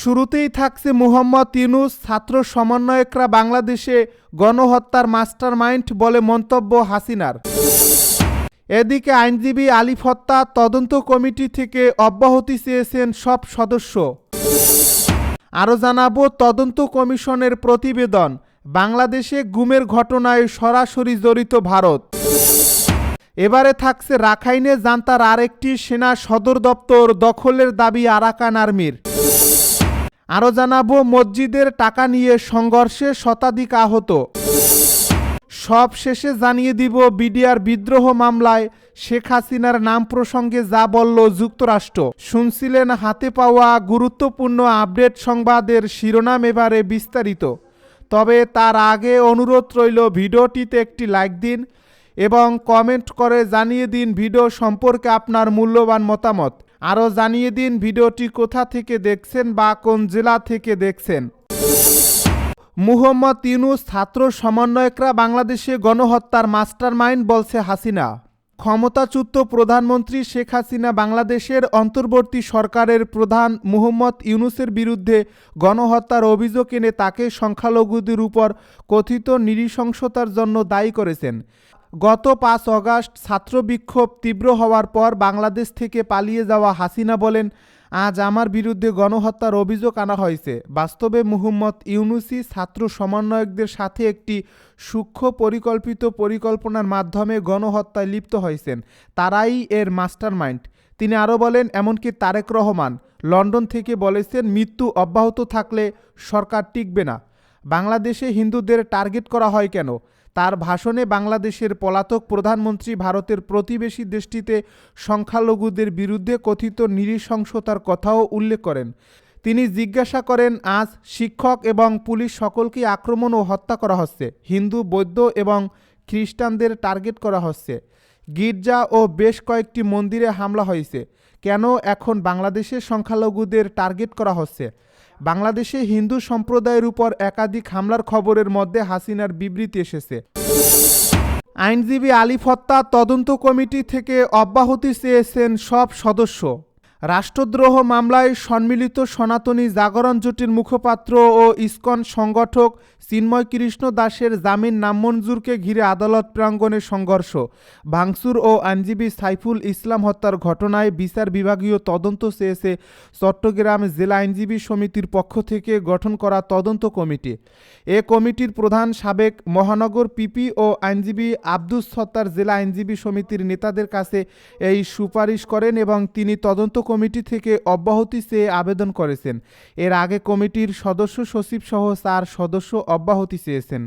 শুরুতেই থাকছে মুহম্মদ ইউনুস ছাত্র সমন্বয়করা বাংলাদেশে গণহত্যার মাস্টার মাইন্ড বলে মন্তব্য হাসিনার। এদিকে আইনজীবী আলিফ হত্যা তদন্ত কমিটি থেকে অব্যাহতি চেয়েছেন সব সদস্য। আরও জানাব, তদন্ত কমিশনের প্রতিবেদন, বাংলাদেশে গুমের ঘটনায় সরাসরি জড়িত ভারত। এবারে থাকছে রাখাইনে জান্তার আরেকটি সেনা সদর দপ্তর দখলের দাবি আরাকান আর্মির। আরও জানাব, মসজিদের টাকা নিয়ে সংঘর্ষে শতাধিক আহত। সব শেষে জানিয়ে দিব, বিডিআর বিদ্রোহ মামলায় শেখ হাসিনার নাম প্রসঙ্গে যা বলল যুক্তরাষ্ট্র। শুনছিলেন হাতে পাওয়া গুরুত্বপূর্ণ আপডেট সংবাদের শিরোনাম এবারে বিস্তারিত। তবে তার আগে অনুরোধ রইল, ভিডিওটিতে একটি লাইক দিন এবং কমেন্ট করে জানিয়ে দিন ভিডিও সম্পর্কে আপনার মূল্যবান মতামত। আরও জানিয়ে দিন ভিডিওটি কোথা থেকে দেখছেন বা কোন জেলা থেকে দেখছেন। মুহম্মদ ইউনুস ছাত্র সমন্বয়করা বাংলাদেশে গণহত্যার মাস্টারমাইন্ড বলছে হাসিনা। ক্ষমতাচ্যুত প্রধানমন্ত্রী শেখ হাসিনা বাংলাদেশের অন্তর্বর্তী সরকারের প্রধান মুহম্মদ ইউনুসের বিরুদ্ধে গণহত্যার অভিযোগ এনে তাকে সংখ্যালঘুদের উপর কথিত নৃশংসতার জন্য দায়ী করেছেন। গত পাঁচ অগাস্ট ছাত্র বিক্ষোভ তীব্র হওয়ার পর বাংলাদেশ থেকে পালিয়ে যাওয়া হাসিনা বলেন, আজ আমার বিরুদ্ধে গণহত্যার অভিযোগ আনা হয়েছে। বাস্তবে মুহম্মদ ইউনুসি ছাত্র সমন্বয়কদের সাথে একটি সূক্ষ্ম পরিকল্পিত পরিকল্পনার মাধ্যমে গণহত্যায় লিপ্ত হয়েছেন। তারাই এর মাস্টারমাইন্ড। তিনি আরও বলেন, এমনকি তারেক রহমান লন্ডন থেকে বলেছেন, মৃত্যু অব্যাহত থাকলে সরকার টিকবে না। বাংলাদেশে হিন্দুদের টার্গেট করা হয় কেন? তার ভাষণে বাংলাদেশের পলাতক প্রধানমন্ত্রী ভারতের প্রতিবেশী দেশটিতে সংখ্যালঘুদের বিরুদ্ধে কথিত নৃশংসতার কথাও উল্লেখ করেন। তিনি জিজ্ঞাসা করেন, আজ শিক্ষক এবং পুলিশ সকলকে আক্রমণ ও হত্যা করা হচ্ছে। হিন্দু, বৌদ্ধ এবং খ্রিস্টানদের টার্গেট করা হচ্ছে। গির্জা ও বেশ কয়েকটি মন্দিরে হামলা হয়েছে। কেন এখন বাংলাদেশের সংখ্যালঘুদের টার্গেট করা হচ্ছে? বাংলাদেশে হিন্দু সম্প্রদায়ের উপর একাধিক হামলার খবরের মধ্যে হাসিনার বিবৃতি এসেছে। আইনজীবী আলিফ হত্যা তদন্ত কমিটি থেকে অব্যাহতি চেয়েছেন সব সদস্য। রাষ্ট্রদ্রোহ মামলায় সম্মিলিত সনাতনী জাগরণ জোটের মুখপাত্র ও ইসকন সংগঠক চিন্ময় কৃষ্ণ দাসের জামিন নামঞ্জুরকে ঘিরে আদালত প্রাঙ্গণে সংঘর্ষ। ভাঙচুর ও আইনজীবী সাইফুল ইসলাম হত্যার ঘটনায় বিচার বিভাগীয় তদন্ত চেয়েছে চট্টগ্রাম জেলা আইনজীবী সমিতির পক্ষ থেকে গঠন করা তদন্ত কমিটি। এ কমিটির প্রধান সাবেক মহানগর পিপি ও আইনজীবী আব্দুস সত্তার জেলা আইনজীবী সমিতির নেতাদের কাছে এই সুপারিশ করেন এবং তিনি তদন্ত কমিটি থেকে অব্যাহতি চেয়ে আবেদন করেছেন। এর আগে কমিটির সদস্য সচিব সহ চার সদস্য অব্যাহতি চেয়েছেন।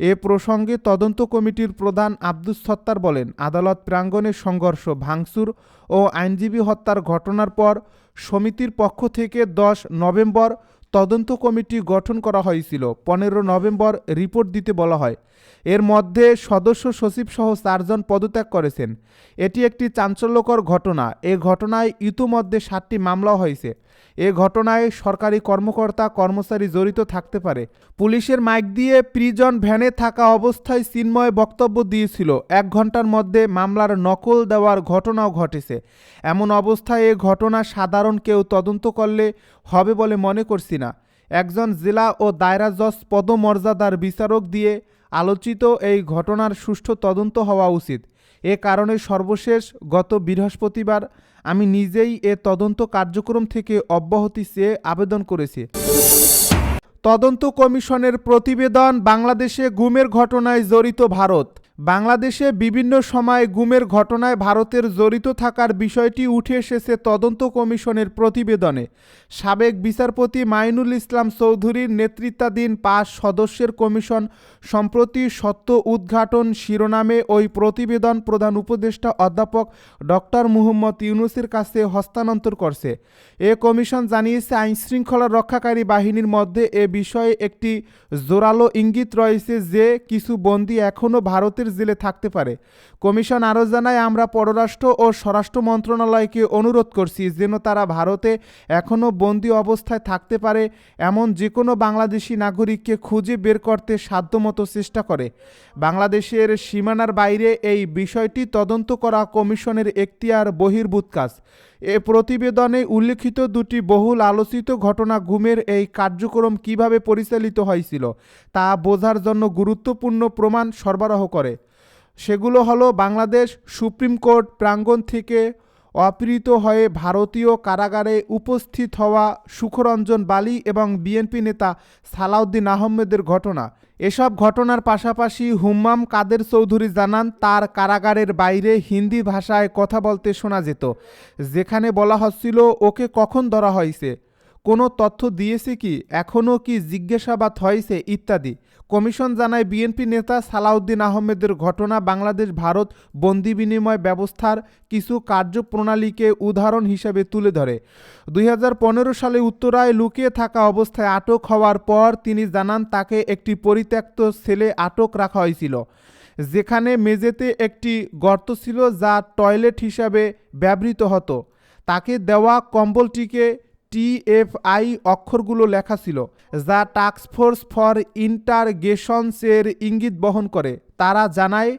এ প্রসঙ্গে তদন্ত কমিটির প্রধান আব্দুস সত্তার বলেন, আদালত প্রাঙ্গণে সংঘর্ষ, ভাঙচুর ও আইনজীবী হত্যার ঘটনার পর সমিতির পক্ষ থেকে দশ নভেম্বর তদন্ত কমিটি গঠন করা হয়েছিল। পনেরো নভেম্বর রিপোর্ট দিতে বলা হয়। এর মধ্যে সদস্য সচিব সহ চারজন পদত্যাগ করেছেন। এটি একটি চাঞ্চল্যকর ঘটনা। এ ঘটনায় ইতোমধ্যে সাতটি মামলা হয়েছে। এ ঘটনায় সরকারি কর্মকর্তা, কর্মচারী জড়িত থাকতে পারে। পুলিশের মাইক দিয়ে প্রিজন ভ্যানে থাকা অবস্থায় চিন্ময় বক্তব্য দিয়েছিল। এক ঘণ্টার মধ্যে মামলার নকল দেওয়ার ঘটনাও ঘটেছে। এমন অবস্থায় এ ঘটনা সাধারণ কেউ তদন্ত করলে হবে বলে মনে করছি না। একজন জেলা ও দায়রা জজ পদমর্যাদার বিচারক দিয়ে আলোচিত এই ঘটনার সুষ্ঠু তদন্ত হওয়া উচিত। এ কারণে সর্বশেষ গত বৃহস্পতিবার আমি নিজেই এ তদন্ত কার্যক্রম থেকে অব্যাহতি চেয়ে আবেদন করেছি। তদন্ত কমিশনের প্রতিবেদন, বাংলাদেশে গুমের ঘটনায় জড়িত ভারত। বাংলাদেশে বিভিন্ন সময় গুমের ঘটনায় ভারতের জড়িত থাকার বিষয়টি উঠে এসেছে তদন্ত কমিশনের প্রতিবেদনে। সাবেক বিচারপতি মাইনুল ইসলাম চৌধুরীর নেতৃত্বাধীন পাঁচ সদস্যের কমিশন সম্প্রতি সত্য উদ্ঘাটন শিরোনামে ওই প্রতিবেদন প্রধান উপদেষ্টা অধ্যাপক ডক্টর মুহম্মদ ইউনুসের কাছে হস্তান্তর করছে। এ কমিশন জানিয়েছে, আইনশৃঙ্খলা রক্ষাকারী বাহিনীর মধ্যে এ বিষয়ে একটি জোরালো ইঙ্গিত রয়েছে যে, কিছু বন্দী এখনও ভারতের জেলে থাকতে পারে। কমিশন আরও জানায়, আমরা পররাষ্ট্র ও স্বরাষ্ট্র মন্ত্রণালয়কে অনুরোধ করছি যেন তারা ভারতে এখনও বন্দি অবস্থায় থাকতে পারে, এমন যে কোনো বাংলাদেশি নাগরিককে খুঁজে বের করতে সাধ্যমতো চেষ্টা করে। বাংলাদেশের সীমানার বাইরে এই বিষয়টি তদন্ত করা কমিশনের এখতিয়ার বহির্ভূত কাজ। এ প্রতিবেদনে উল্লেখিত দুটি বহুল আলোচিত ঘটনা ঘুমের এই কার্যক্রম কীভাবে পরিচালিত হয়েছিল, তা বোঝার জন্য গুরুত্বপূর্ণ প্রমাণ সরবরাহ করে। সেগুলো হলো বাংলাদেশ সুপ্রিম কোর্ট প্রাঙ্গণ থেকে অপহৃত হয়ে ভারতীয় কারাগারে উপস্থিত হওয়া সুখরঞ্জন বালি এবং বিএনপি নেতা সালাউদ্দিন আহমেদের ঘটনা। এসব ঘটনার পাশাপাশি হুম্মাম কাদের চৌধুরী জানান, তার কারাগারের বাইরে হিন্দি ভাষায় কথা বলতে শোনা যেত, যেখানে বলা হচ্ছিল, ওকে কখন ধরা হয়েছে? কোনো তথ্য দিয়েছে কি? এখনও কি জিজ্ঞাসাবাদ হয়েছে? ইত্যাদি। কমিশন জানায় বিএনপি নেতা সালাউদ্দিন আহমেদের ঘটনা বাংলাদেশ ভারত বন্দি বিনিময় ব্যবস্থার কিছু কার্যপ্রণালীকে উদাহরণ হিসেবে তুলে ধরে। দুই হাজার পনেরো সালে উত্তরায় লুকিয়ে থাকা অবস্থায় আটক হওয়ার পর তিনি জানান, তাকে একটি পরিত্যক্ত সেলে আটক রাখা হয়েছিল, যেখানে মেঝেতে একটি গর্ত ছিল যা টয়লেট হিসাবে ব্যবহৃত হতো। তাকে দেওয়া কম্বলটিকে টিএফআই অক্ষরগুলো লেখা ছিল, যা টাস্কফোর্স ফর ইন্টারগেশনসের ইঙ্গিত বহন করে। তারা জানায়,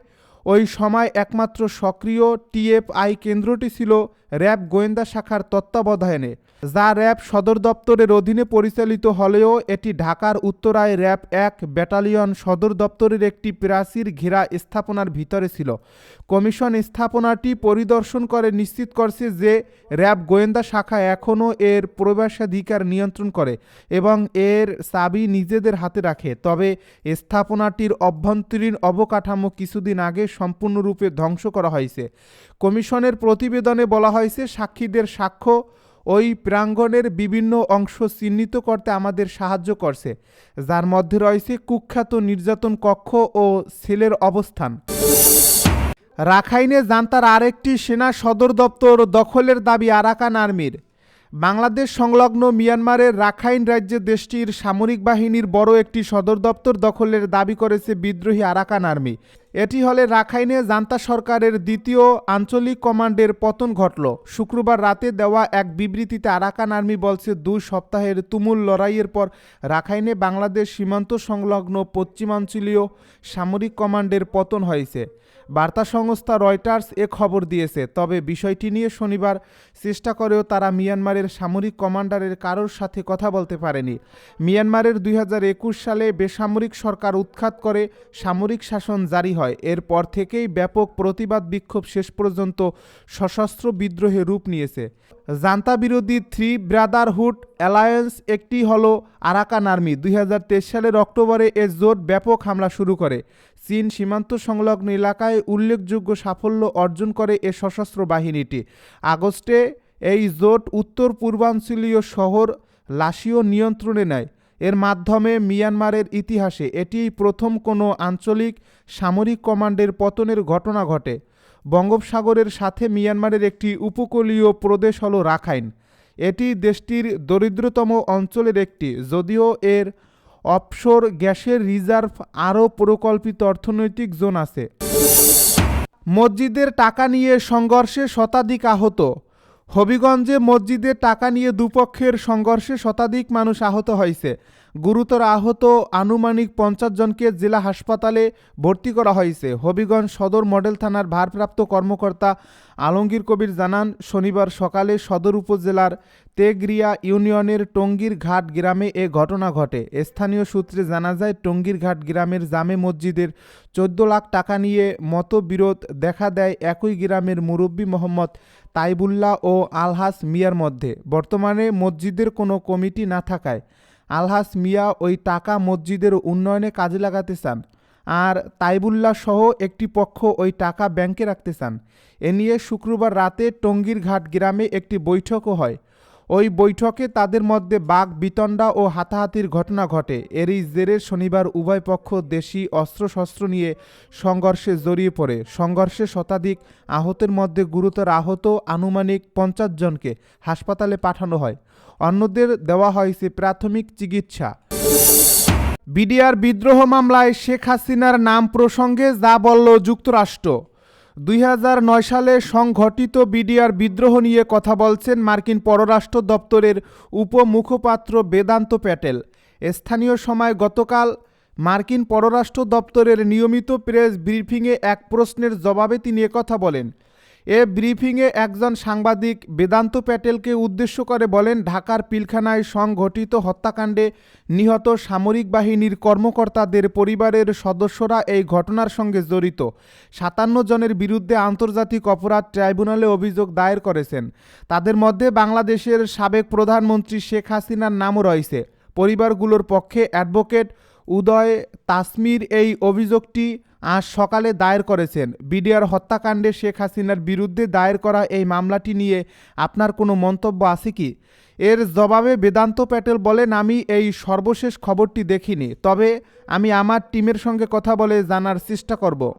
ওই সময় একমাত্র সক্রিয় টিএফআই কেন্দ্রটি ছিল র্যাব গোয়েন্দা শাখার তত্ত্বাবধানে। যা র্যাব সদর দপ্তরের অধীনে পরিচালিত হলেও এটি ঢাকার উত্তরায় র্যাব এক ব্যাটালিয়ন সদর দপ্তরের একটি প্রাচীর ঘেরা স্থাপনার ভিতরে ছিল। কমিশন স্থাপনাটি পরিদর্শন করে নিশ্চিত করছে যে র্যাব গোয়েন্দা শাখা এখনও এর প্রবেশাধিকার নিয়ন্ত্রণ করে এবং এর চাবি নিজেদের হাতে রাখে। তবে স্থাপনাটির অভ্যন্তরীণ অবকাঠামো কিছুদিন আগে সম্পূর্ণরূপে ধ্বংস করা হয়েছে। কমিশনের প্রতিবেদনে বলা হয়েছে, সাক্ষীদের সাক্ষ্য ওই প্রাঙ্গণের বিভিন্ন অংশ চিহ্নিত করতে আমাদের সাহায্য করছে, যার মধ্যে রয়েছে কুখ্যাত নির্যাতন কক্ষ ও সেলের অবস্থান। রাখাইনে জান্তার আরেকটি সেনা সদর দপ্তর দখলের দাবি আরাকান আর্মির। বাংলাদেশ সংলগ্ন মিয়ানমারের রাখাইন রাজ্যে দেশটির সামরিক বাহিনীর বড় একটি সদর দপ্তর দখলের দাবি করেছে বিদ্রোহী আরাকান আর্মি। এটি হলে রাখাইনে জান্তা সরকারের দ্বিতীয় আঞ্চলিক কমান্ডের পতন ঘটল। শুক্রবার রাতে দেওয়া এক বিবৃতিতে আরাকান আর্মি বলছে, দুই সপ্তাহের তুমুল লড়াইয়ের পর রাখাইনে বাংলাদেশ সীমান্ত সংলগ্ন পশ্চিমাঞ্চলীয় সামরিক কমান্ডের পতন হয়েছে। বার্তা সংস্থা রয়টার্স এ খবর দিয়েছে, তবে বিষয়টি নিয়ে শনিবার চেষ্টা করেও তারা মিয়ানমারের সামরিক কমান্ডারের কারোর সাথে কথা বলতে পারেনি। মিয়ানমারের দুই হাজার একুশ সালে বেসামরিক সরকার উৎখাত করে সামরিক শাসন জারি হয়। এরপর থেকেই ব্যাপক প্রতিবাদ বিক্ষোভ শেষ পর্যন্ত সশস্ত্র বিদ্রোহে রূপ নিয়েছে। জান্তা বিরোধী থ্রি ব্রাদারহুড অ্যালায়েন্স একটি হল আরাকান আর্মি। দুই হাজার তেইশ সালের অক্টোবরে এ জোট ব্যাপক হামলা শুরু করে। চীন সীমান্ত সংলগ্ন এলাকায় উল্লেখযোগ্য সাফল্য অর্জন করে এ সশস্ত্র বাহিনীটি। আগস্টে এই জোট উত্তর পূর্বাঞ্চলীয় শহর লাসিও নিয়ন্ত্রণে নেয়। এর মাধ্যমে মিয়ানমারের ইতিহাসে এটিই প্রথম কোনো আঞ্চলিক সামরিক কমান্ডের পতনের ঘটনা ঘটে। বঙ্গোপসাগরের সাথে মিয়ানমারের একটি উপকূলীয় প্রদেশ হল রাখাইন। এটি দেশটির দরিদ্রতম অঞ্চলের একটি, যদিও এর অফশোর গ্যাসের রিজার্ভ আরও প্রকল্পিত অর্থনৈতিক জোন আছে। মসজিদের টাকা নিয়ে সংঘর্ষে শতাধিক আহত। হবিগঞ্জে মসজিদে টাকা নিয়ে দুপক্ষের সংঘর্ষে শতাধিক মানুষ আহত হয়েছে। গুরুতর আহত আনুমানিক পঞ্চাশ জনকে জেলা হাসপাতালে ভর্তি করা হয়েছে। হবিগঞ্জ সদর মডেল থানার ভারপ্রাপ্ত কর্মকর্তা আলমগীর কবির জানান, শনিবার সকালে সদর উপজেলার তেগরিয়া ইউনিয়নের টঙ্গীর ঘাট গ্রামে এ ঘটনা ঘটে। স্থানীয় সূত্রে জানা যায় টঙ্গীর ঘাট গ্রামের জামে মসজিদের চোদ্দ লাখ টাকা নিয়ে মতবিরোধ দেখা দেয় একই গ্রামের মুরব্বী মোহাম্মদ তাইবুল্লাহ ও আলহাস মিয়ার মধ্যে। বর্তমানে মসজিদের কোনো কমিটি না থাকায় আলহাস মিয়া ওই টাকা মসজিদের উন্নয়নে কাজে লাগাতে চান আর তাইবুল্লাহ সহ একটি পক্ষ ওই টাকা ব্যাংকে রাখতে চান। এ নিয়ে শুক্রবার রাতে টঙ্গীর ঘাট গ্রামে একটি বৈঠকও হয়। ওই বৈঠকে তাদের মধ্যে বাঘ, বিতণ্ডা ও হাতাহাতির ঘটনা ঘটে। এরই জেরে শনিবার উভয় পক্ষ দেশি অস্ত্রশস্ত্র নিয়ে সংঘর্ষে জড়িয়ে পড়ে। সংঘর্ষে শতাধিক আহতের মধ্যে গুরুতর আহত আনুমানিক পঞ্চাশ জনকে হাসপাতালে পাঠানো হয়। অন্যদের দেওয়া হয়েছে প্রাথমিক চিকিৎসা। বিডিআর বিদ্রোহ মামলায় শেখ হাসিনার নাম প্রসঙ্গে যা বলল যুক্তরাষ্ট্র। দুই হাজার নয় সালে সংঘটিত বিডিআর বিদ্রোহ নিয়ে কথা বলছেন মার্কিন পররাষ্ট্র দপ্তরের উপমুখপাত্র বেদান্ত প্যাটেল। স্থানীয় সময় গতকাল মার্কিন পররাষ্ট্র দপ্তরের নিয়মিত প্রেস ব্রিফিংয়ে এক প্রশ্নের জবাবে তিনি কথা বলেন। এ ব্রিফিংয়ে একজন সাংবাদিক বেদান্ত প্যাটেলকে উদ্দেশ্য করে বলেন, ঢাকার পিলখানায় সংঘটিত হত্যাকাণ্ডে নিহত সামরিক বাহিনীর কর্মকর্তাদের পরিবারের সদস্যরা এই ঘটনার সঙ্গে জড়িত। সাতান্ন জনের বিরুদ্ধে আন্তর্জাতিক অপরাধ ট্রাইব্যুনালে অভিযোগ দায়ের করেছেন। তাদের মধ্যে বাংলাদেশের সাবেক প্রধানমন্ত্রী শেখ হাসিনার নামও রয়েছে। পরিবারগুলোর পক্ষে অ্যাডভোকেট উদয় তাসমির এই অভিযোগটি আজ সকালে দায়ের করেছেন। বিডিআর হত্যাকাণ্ডে শেখ হাসিনার বিরুদ্ধে দায়ের করা এই মামলাটি নিয়ে আপনার কোনো মন্তব্য আছে কি? এর জবাবে বেদান্ত প্যাটেল বলেন, আমি এই সর্বশেষ খবরটি দেখিনি, তবে আমি আমার টিমের সঙ্গে কথা বলে জানার চেষ্টা করব।